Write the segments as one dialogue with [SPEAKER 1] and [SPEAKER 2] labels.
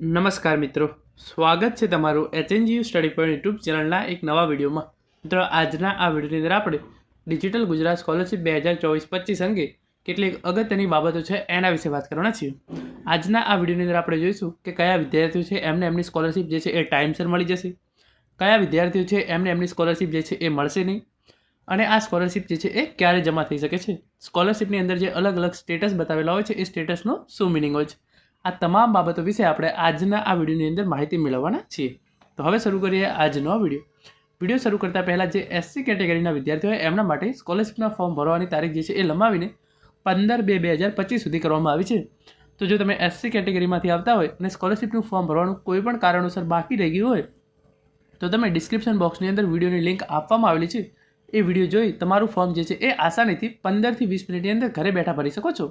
[SPEAKER 1] નમસ્કાર મિત્રો. સ્વાગત છે તમારું એચએનજીયુ સ્ટડી પોઈન્ટ યુટ્યુબ ચેનલના એક નવા વિડીયોમાં. મિત્રો, આજના આ વિડીયોની અંદર આપણે ડિજિટલ ગુજરાત સ્કોલરશિપ બે હજાર ચોવીસ પચીસ અંગે કેટલીક અગત્યની બાબતો છે એના વિશે વાત કરવાના છીએ. આજના આ વિડીયોની અંદર આપણે જોઈશું કે કયા વિદ્યાર્થીઓ છે એમને એમની સ્કોલરશિપ જે છે એ ટાઈમસર મળી જશે. કયા વિદ્યાર્થીઓ છે એમને એમની સ્કોલરશિપ જે છે એ મળશે નહીં. અને આ સ્કોલરશિપ જે છે એ ક્યારે જમા થઈ શકે છે? સ્કોલરશિપની અંદર જે અલગ અલગ સ્ટેટસ બતાવેલા હોય છે, એ સ્ટેટસનો શું મિનિંગ હોય છે? આ તમામ બાબતો વિશે આપણે આજના આ વિડીયોની અંદર માહિતી મેળવવાના છીએ. તો હવે શરૂ કરીએ આજનો વીડિયો. વીડિયો શરૂ કરતાં પહેલાં જે એસસી કેટેગરીના વિદ્યાર્થીઓ હોય એમના માટે સ્કોલરશિપના ફોર્મ ભરવાની તારીખ જે છે એ લંબાવીને પંદર બે બે હજાર પચીસ સુધી કરવામાં આવી છે. તો જો તમે એસસી કેટેગરીમાંથી આવતા હોય અને સ્કોલરશિપનું ફોર્મ ભરવાનું કોઈ પણ કારણોસર બાકી રહી ગયું હોય, તો તમે ડિસ્ક્રિપ્શન બોક્સની અંદર વિડીયોની લિંક આપવામાં આવેલી છે. એ વીડિયો જોઈ તમારું ફોર્મ જે છે એ આસાનીથી પંદરથી વીસ મિનિટની અંદર ઘરે બેઠા ભરી શકો છો.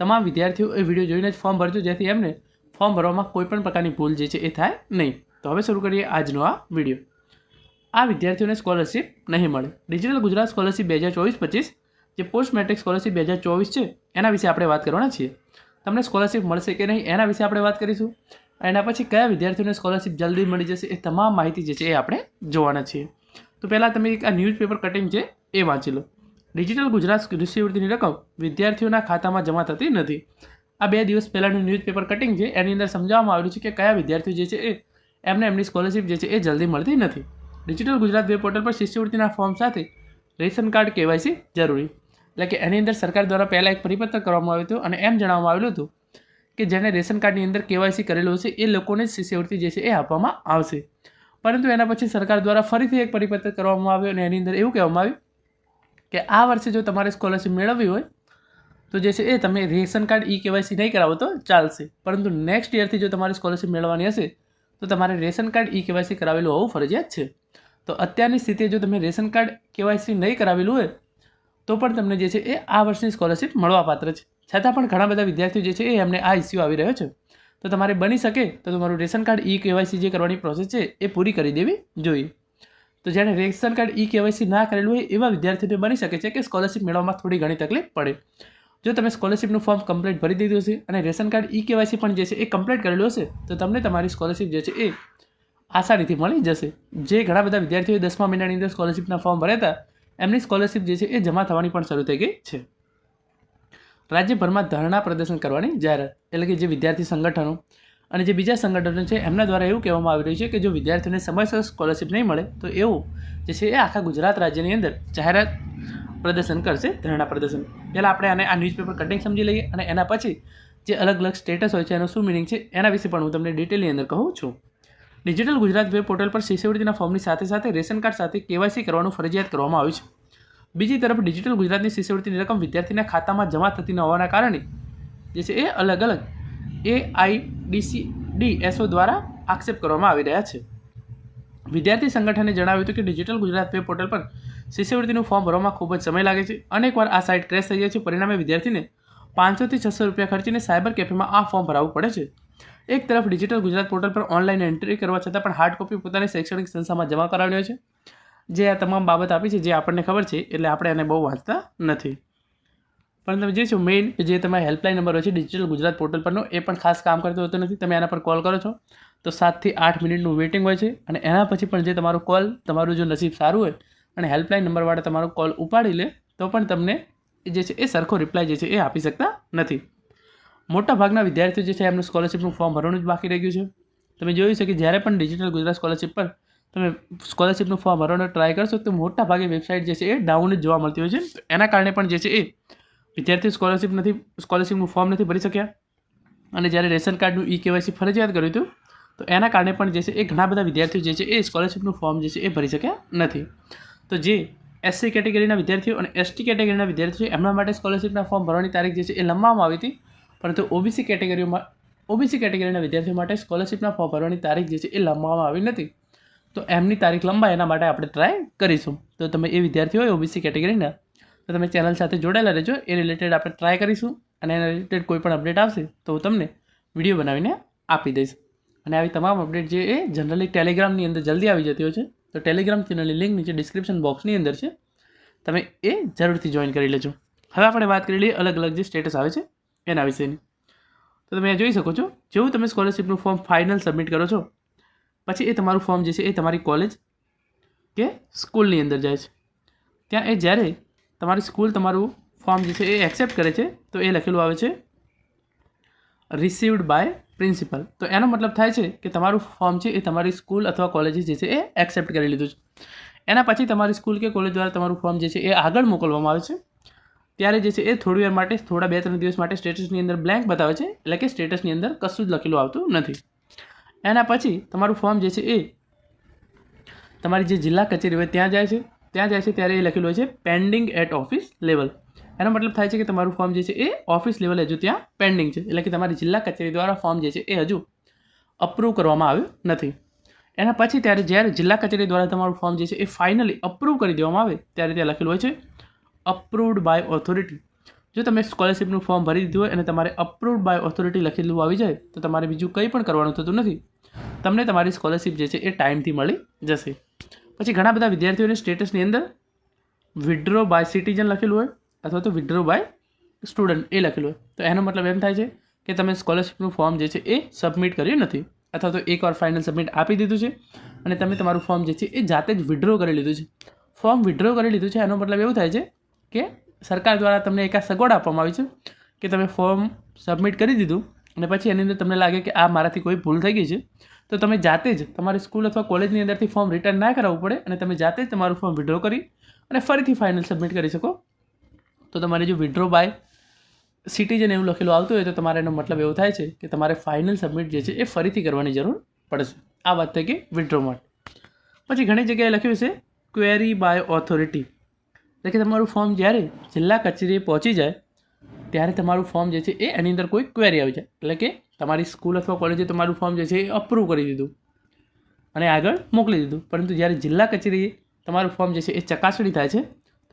[SPEAKER 1] તમામ વિદ્યાર્થીઓ એ વીડિયો જોઈને જ ફોર્મ ભરજો, જેથી એમને ફોર્મ ભરવામાં કોઈ પણ પ્રકારની ભૂલ જે છે એ થાય નહીં. તો હવે શરૂ કરીએ આજનો આ વીડિયો આ વિદ્યાર્થીઓને સ્કોલરશિપ નહીં મળે. ડિજિટલ ગુજરાત સ્કોલરશિપ બે હજાર ચોવીસ પચીસ, જે પોસ્ટ મેટ્રિક સ્કોલરશિપ બે હજાર ચોવીસ છે, એના વિશે આપણે વાત કરવાના છીએ. તમને સ્કોલરશિપ મળશે કે નહીં, એના વિશે આપણે વાત કરીશું. એના પછી કયા વિદ્યાર્થીઓને સ્કોલરશિપ જલ્દી મળી જશે એ તમામ માહિતી જે છે એ આપણે જોવાના છીએ. તો પહેલાં તમે એક આ ન્યૂઝપેપર કટિંગ છે એ વાંચી લો. ડિજિટલ ગુજરાત શિષ્યવૃત્તિની રકમ વિદ્યાર્થીઓના ખાતામાં જમા થતી નથી. આ બે દિવસ પહેલાંનું ન્યૂઝપેપર કટિંગ છે, એની અંદર સમજાવવામાં આવ્યું છે કે કયા વિદ્યાર્થીઓ જે છે એ, એમને એમની સ્કોલરશિપ જે છે એ જલ્દી મળતી નથી. ડિજિટલ ગુજરાત વેબ પોર્ટલ પર શિષ્યવૃત્તિના ફોર્મ સાથે રેશન કાર્ડ કેવાયસી જરૂરી. એટલે કે એની અંદર સરકાર દ્વારા પહેલાં એક પરિપત્ર કરવામાં આવ્યું હતું અને એમ જણાવવામાં આવેલું હતું કે જેને રેશન કાર્ડની અંદર કેવાયસી કરેલું હશે, એ લોકોને શિષ્યવૃત્તિ જે છે એ આપવામાં આવશે. પરંતુ એના પછી સરકાર દ્વારા ફરીથી એક પરિપત્ર કરવામાં આવ્યો અને એની અંદર એવું કહેવામાં આવ્યું કે આ વર્ષે જો તમારે સ્કોલરશિપ મેળવવી હોય, તો જે છે એ તમે રેશન કાર્ડ, ઈ કેવાયસી નહીં કરાવો તો ચાલશે. પરંતુ નેક્સ્ટ યરથી જો તમારે સ્કોલરશિપ મેળવવાની હશે, તો તમારે રેશન કાર્ડ, ઈ કેવાયસી કરાવેલું હોવું ફરજિયાત છે. તો અત્યારની સ્થિતિએ જો તમે રેશન કાર્ડ, કેવાયસી નહીં કરાવેલું હોય, તો પણ તમને જે છે એ આ વર્ષની સ્કોલરશિપ મળવાપાત્ર છે. છતાં પણ ઘણા બધા વિદ્યાર્થીઓ જે છે એ એમને આ ઇસ્યુ આવી રહ્યો છે. તો તમારે બની શકે તો તમારું રેશન કાર્ડ, ઈ કેવાયસી જે કરવાની પ્રોસેસ છે, એ પૂરી કરી દેવી જોઈએ. તો જેણે રેશન કાર્ડ ઈ કેવાયસી ના કરેલું હોય એવા વિદ્યાર્થીઓને બની શકે છે કે સ્કોલરશિપ મેળવવામાં થોડી ઘણી તકલીફ પડે. જો તમે સ્કોલરશિપનું ફોર્મ કમ્પ્લીટ ભરી દીધું હશે અને રેશન કાર્ડ ઈ કેવાયસી પણ જે છે એ કમ્પ્લીટ કરેલું હશે, તો તમને તમારી સ્કોલરશિપ જે છે એ આસાનીથી મળી જશે. જે ઘણા બધા વિદ્યાર્થીઓએ દસમા મહિનાની અંદર સ્કોલરશિપના ફોર્મ ભર્યા હતા, એમની સ્કોલરશિપ જે છે એ જમા થવાની પણ શરૂ થઈ ગઈ છે. રાજ્યભરમાં ધરણા પ્રદર્શન કરવાની જાહેરાત, એટલે કે જે વિદ્યાર્થી સંગઠનો અને જે બીજા સંગઠનો છે, એમના દ્વારા એવું કહેવામાં આવી રહ્યું છે કે જો વિદ્યાર્થીઓને સમયસર સ્કોલરશિપ નહીં મળે, તો એવું જે છે એ આખા ગુજરાત રાજ્યની અંદર જાહેરાત પ્રદર્શન કરશે, ધરણા પ્રદર્શન. પહેલાં આપણે આને આ ન્યૂઝપેપર કટિંગ સમજી લઈએ અને એના પછી જે અલગ અલગ સ્ટેટસ હોય છે, એનું શું મિનિંગ છે, એના વિશે પણ હું તમને ડિટેલની અંદર કહું છું. ડિજિટલ ગુજરાત વેબ પોર્ટલ પર શિષ્યવૃત્તિના ફોર્મની સાથે સાથે રેશન કાર્ડ સાથે કેવાયસી કરવાનું ફરજિયાત કરવામાં આવ્યું છે. બીજી તરફ ડિજિટલ ગુજરાતની શિષ્યવૃત્તિની રકમ વિદ્યાર્થીના ખાતામાં જમા થતી ન હોવાના કારણે જે છે એ અલગ અલગ એ આઈડીસી ડી એસઓ દ્વારા આક્ષેપ કરવામાં આવી રહ્યા છે. વિદ્યાર્થી સંગઠને જણાવ્યું હતું કે ડિજિટલ ગુજરાત વેબ પોર્ટલ પર શિષ્યવૃત્તિનું ફોર્મ ભરવામાં ખૂબ જ સમય લાગે છે. અનેકવાર આ સાઇટ ક્રેશ થઈ જાય છે. પરિણામે વિદ્યાર્થીને પાંચસોથી છસો રૂપિયા ખર્ચીને સાયબર કેફેમાં આ ફોર્મ ભરાવવું પડે છે. એક તરફ ડિજિટલ ગુજરાત પોર્ટલ પર ઓનલાઈન એન્ટ્રી કરવા છતાં પણ હાર્ડ કોપી પોતાની શૈક્ષણિક સંસ્થામાં જમા કરાવવાની હોય છે. જે આ તમામ બાબત આપી છે, જે આપણને ખબર છે, એટલે આપણે એને બહુ વાંચતા નથી. પણ તમે જે છો મેઇન જે તમારા હેલ્પલાઇન નંબર હોય છે ડિજિટલ ગુજરાત પોર્ટલ પરનો, એ પણ ખાસ કામ કરતો હોતો નથી. તમે એના પર કોલ કરો છો, તો સાતથી આઠ મિનિટનું વેઇટિંગ હોય છે. અને એના પછી પણ જે તમારો કોલ તમારું જો નસીબ સારું હોય અને હેલ્પલાઇન નંબરવાળા તમારો કોલ ઉપાડી લે, તો પણ તમને જે છે, એ સરખો રિપ્લાય જે છે, એ આપી શકતા નથી. મોટા ભાગના વિદ્યાર્થીઓ જે છે, એમનું સ્કોલરશિપનું ફોર્મ ભરવાનું જ બાકી રહી ગયું છે. તમે જોયું છે કે જ્યારે પણ ડિજિટલ ગુજરાત સ્કોલરશિપ પર તમે સ્કોલરશિપનું ફોર્મ ભરવાનો ટ્રાય કરશો, તો મોટાભાગે વેબસાઇટ જે છે, એ ડાઉન જ જોવા મળતી હોય છે. એના કારણે પણ જે છે, એ વિદ્યાર્થીઓ સ્કોલરશિપ નથી સ્કોલરશિપનું ફોર્મ નથી ભરી શક્યા. અને જ્યારે રેશન કાર્ડનું ઈ કેવાયસી ફરજિયાત કર્યું હતું, તો એના કારણે પણ જે છે એ ઘણા બધા વિદ્યાર્થીઓ જે છે એ સ્કોલરશિપનું ફોર્મ જે છે એ ભરી શક્યા નથી. તો જે એસસી કેટેગરીના વિદ્યાર્થીઓ અને એસટી કેટેગરીના વિદ્યાર્થીઓ એમના માટે સ્કોલરશિપના ફોર્મ ભરવાની તારીખ જે છે એ લંબાવવામાં આવી હતી. પરંતુ ઓબીસી કેટેગરીઓમાં ઓબીસી કેટેગરીના વિદ્યાર્થીઓ માટે સ્કોલરશિપના ફોર્મ ભરવાની તારીખ જે છે એ લંબાવવામાં આવી નથી. તો એમની તારીખ લંબાય એના માટે આપણે ટ્રાય કરીશું. તો તમે એ વિદ્યાર્થીઓ હોય ઓબીસી કેટેગરીના તો તમે ચેનલ સાથે જોડાયેલા રહેજો. એ રિલેટેડ આપણે ટ્રાય કરીશું અને એના રિલેટેડ કોઈ પણ અપડેટ આવશે તો હું તમને વીડિયો બનાવીને આપી દઈશ. અને આવી તમામ અપડેટ જે એ જનરલી ટેલિગ્રામની અંદર જલ્દી આવી જતી હોય છે. તો ટેલિગ્રામ ચેનલની લિંક નીચે ડિસ્ક્રિપ્શન બોક્સની અંદર છે. તમે એ જરૂરથી જોઈન કરી લેજો. હવે આપણે વાત કરી લઈએ અલગ અલગ જે સ્ટેટસ આવે છે એના વિશેની. તો તમે જોઈ શકો છો. જેવું તમે સ્કોલરશિપનું ફોર્મ ફાઇનલ સબમિટ કરો છો, પછી એ તમારું ફોર્મ જે છે એ તમારી કોલેજ કે સ્કૂલની અંદર જાય છે. ત્યાં એ જ્યારે તમારી સ્કૂલ તમારું ફોર્મ જે છે એ એક્સેપ્ટ કરે છે, તો એ લખેલું આવે છે રિસીવડ બાય પ્રિન્સિપલ તો એનો મતલબ થાય છે કે તમારું ફોર્મ છે એ તમારી સ્કૂલ અથવા કોલેજે જે છે એ એક્સેપ્ટ કરી લીધું છે. એના પછી તમારી સ્કૂલ કે કોલેજ દ્વારા તમારું ફોર્મ જે છે એ આગળ મોકલવામાં આવે છે. ત્યારે જે છે એ થોડી વાર માટે, થોડા બે ત્રણ દિવસ માટે સ્ટેટસની અંદર બ્લેન્ક બતાવે છે, એટલે કે સ્ટેટસની અંદર કશું જ લખેલું આવતું નથી. એના પછી તમારું ફોર્મ જે છે એ તમારી જે જિલ્લા કચેરી હોય ત્યાં જાય છે. ત્યાં જાય છે ત્યારે એ લખેલું હોય છે પેન્ડિંગ એટ ઓફિસ લેવલ એનો મતલબ થાય છે કે તમારું ફોર્મ જે છે એ ઓફિસ લેવલ હજુ ત્યાં પેન્ડિંગ છે. એટલે કે તમારી જિલ્લા કચેરી દ્વારા ફોર્મ જે છે એ હજુ અપ્રૂવ કરવામાં આવ્યું નથી. એના પછી ત્યારે જ્યારે જિલ્લા કચેરી દ્વારા તમારું ફોર્મ જે છે એ ફાઇનલી અપ્રૂવ કરી દેવામાં આવે, ત્યારે ત્યાં લખેલું હોય છે અપ્રૂવડ બાય ઓથોરિટી જો તમે સ્કોલરશિપનું ફોર્મ ભરી દીધું હોય અને તમારે અપ્રૂવડ બાય ઓથોરિટી લખેલું આવી જાય, તો તમારે બીજું કંઈ પણ કરવાનું થતું નથી. તમને તમારી સ્કોલરશિપ જે છે એ ટાઈમથી મળી જશે. પછી ઘણા બધા વિદ્યાર્થીઓને સ્ટેટસની અંદર વિડ્રો બાય સિટીઝન લખેલું હોય અથવા તો વિડ્રો બાય સ્ટુડન્ટ એ લખેલું હોય. તો એનો મતલબ એમ થાય છે કે તમે સ્કોલરશિપનું ફોર્મ જે છે એ સબમિટ કર્યું નથી અથવા તો એકવાર ફાઇનલ સબમિટ આપી દીધું છે અને તમે તમારું ફોર્મ જે છે એ જાતે જ વિડ્રો કરી લીધું છે. ફોર્મ વિડ્રો કરી લીધું છે એનો મતલબ એવું થાય છે કે સરકાર દ્વારા તમને એક આ સગવડ આપવામાં આવી છે કે તમે ફોર્મ સબમિટ કરી દીધું અને પછી એની અંદર તમને લાગે કે આ મારાથી કોઈ ભૂલ થઈ ગઈ છે. તો તમે જાતે જ તમારી સ્કૂલ અથવા કોલેજની અંદરથી ફોર્મ રિટર્ન ના કરાવવું પડે અને તમે જાતે જ તમારું ફોર્મ વિડ્રો કરી અને ફરીથી ફાઇનલ સબમિટ કરી શકો. તો તમારે જો વિડ્રો બાય સિટીઝન એવું લખેલું આવતું હોય તો તમારે એનો મતલબ એવો થાય છે કે તમારે ફાઇનલ સબમિટ જે છે એ ફરીથી કરવાની જરૂર પડશે. આ વાત થઈ કે વિડ્રો માટે. પછી ઘણી જગ્યાએ લખ્યું છે ક્વેરી બાય ઓથોરિટી એટલે કે તમારું ફોર્મ જ્યારે જિલ્લા કચેરીએ પહોંચી જાય, ત્યારે તમારું ફોર્મ જે છે એ એની અંદર કોઈ ક્વેરી આવી જાય. એટલે કે તમારી સ્કૂલ અથવા કોલેજે તમારું ફોર્મ જે છે એ અપ્રૂવ કરી દીધું. અને આગળ મોકલી દીધું. પરંતુ જ્યારે જિલ્લા કચેરીએ તમારું ફોર્મ જે છે એ ચકાસણી થાય છે,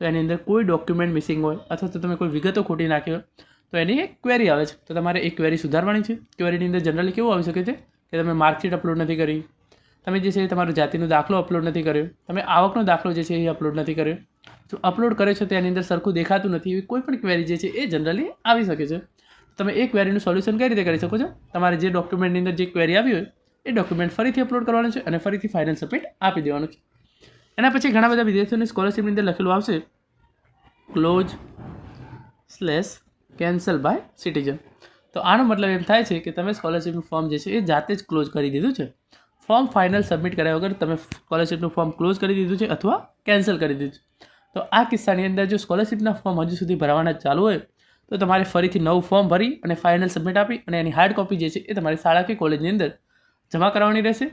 [SPEAKER 1] તો એની અંદર કોઈ ડોક્યુમેન્ટ મિસિંગ હોય અથવા તો તમે કોઈ વિગતો ખોટી નાખી હોય, તો એની એક ક્વેરી આવે છે. તો તમારે એ ક્વેરી સુધારવાની છે. ક્વેરીની અંદર જનરલી કેવું આવી શકે છે કે તમે માર્કશીટ અપલોડ નથી કરી, તમે જે છે તમારો જાતિનો દાખલો અપલોડ નથી કર્યો, તમે આવકનો દાખલો જે છે એ અપલોડ નથી કર્યો. જો અપલોડ કરે છે તો એની અંદર સરખું દેખાતું નથી એવી કોઈ પણ ક્વેરી જે છે એ જનરલી આવી શકે છે. તમે એ ક્વેરીનું સોલ્યુશન કઈ રીતે કરી શકો છો? તમારે જે ડોક્યુમેન્ટની અંદર જે ક્વેરી આવી હોય, એ ડોક્યુમેન્ટ ફરીથી અપલોડ કરવાનું છે અને ફરીથી ફાઇનલ સબમિટ આપી દેવાનું છે. એના પછી ઘણા બધા વિદ્યાર્થીઓને સ્કોલરશિપની અંદર લખેલું આવશે close slash cancel by citizen તો આનો મતલબ એમ થાય છે કે તમે સ્કોલરશિપનું ફોર્મ જે છે, એ જાતે જ ક્લોઝ કરી દીધું છે. ફોર્મ ફાઇનલ સબમિટ કર્યા વગર તમે સ્કોલરશિપનું ફોર્મ ક્લોઝ કરી દીધું છે અથવા કેન્સલ કરી દીધું છે. તો આ કિસ્સાની અંદર જો સ્કોલરશિપના ફોર્મ હજુ સુધી ભરવાના ચાલુ હોય તો તમારે ફરીથી નવું ફોર્મ ભરી અને ફાઇનલ સબમિટ આપી અને એની હાર્ડ કોપી જે છે એ તમારી શાળા કે કોલેજની અંદર જમા કરાવવાની રહેશે.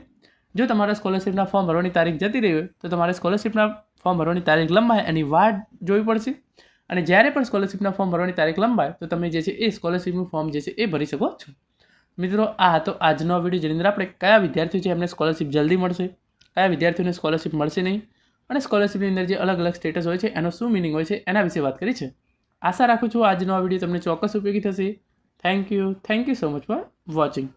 [SPEAKER 1] જો તમારા સ્કોલરશિપના ફોર્મ ભરવાની તારીખ જતી રહી હોય, તો તમારે સ્કોલરશિપના ફોર્મ ભરવાની તારીખ લંબાય, એની વાટ જોવી પડશે. અને જ્યારે પણ સ્કોલરશિપના ફોર્મ ભરવાની તારીખ લંબાય, તો તમે જે છે એ સ્કોલરશિપનું ફોર્મ જે છે એ ભરી શકો છો. મિત્રો, આ હતો આજનો વીડિયો જેની અંદર આપણે કયા વિદ્યાર્થીઓ છે એમને સ્કોલરશિપ જલ્દી મળશે, કયા વિદ્યાર્થીઓને સ્કોલરશિપ મળશે નહીં, અને સ્કોલરશિપની અંદર જે અલગ અલગ સ્ટેટસ હોય છે, એનો શું મિનિંગ હોય છે, એના વિશે વાત કરી છે. આશા રાખું છું આજનો આ વીડિયો તમને ચોક્કસ ઉપયોગી થશે. Thank you thank you so much for watching